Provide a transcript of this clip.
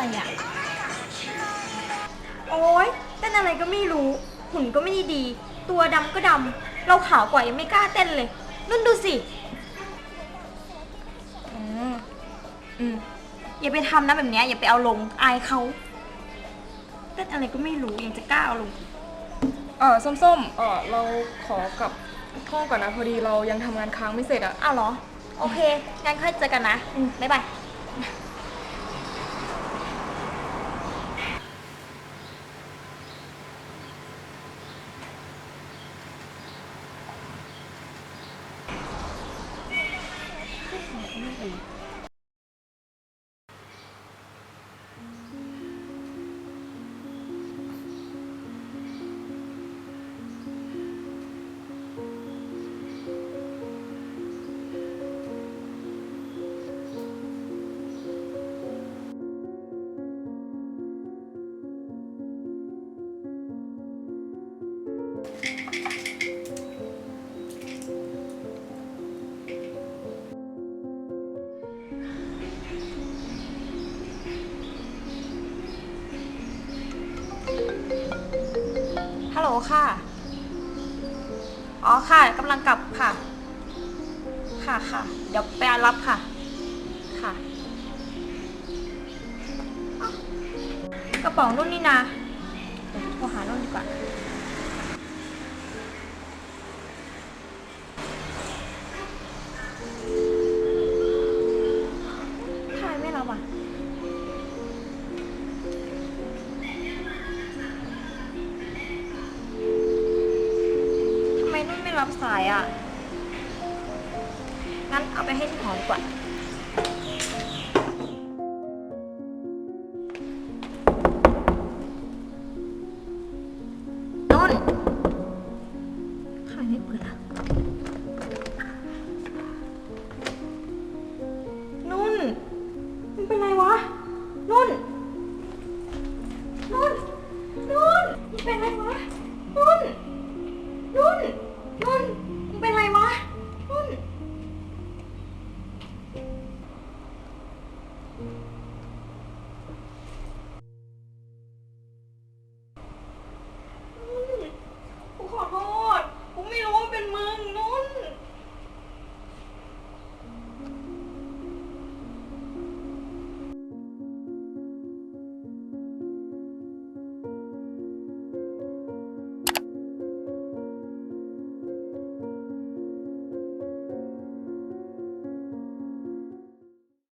อะไรอะ โอ๊ยเต้นอะไรก็ไม่รู้ หุ่นก็ไม่ได้ดี ตัวดำก็ดำ เราขาวกว่ายังไม่กล้าเต้นเลย นุ่นดูสิ อืม อืม อย่าไปทำนะแบบเนี้ยอย่าไปเอาลง อายเขา เต้นอะไรก็ไม่รู้ยังจะกล้าเอาลง เออส้มๆเออเราขอกลับห้องก่อนนะพอดีเรายังทำงานค้างไม่เสร็จอะ อ้าวเหรอ โอเค งั้นค่อยเจอกันนะ อืม บ๊ายบาย me. ลโหลค่ะ อ๋อค่ะกำลังกลับค่ะ ค่ะค่ะ เดี๋ยวไปรับค่ะ ค่ะ กระเป๋านุ่นนี่นะเดี๋ยวโทรหานุ่นดีกว่า ไม่รับสายอะ งั้นเอาไปให้ที่หอดีกว่า นุ่นใคไม่เปิดอะ นุ่นมันเป็นไรวะ นุ่น นุ่น นุ่นมันเป็นไรวะ นุ่น นุ่น Mom,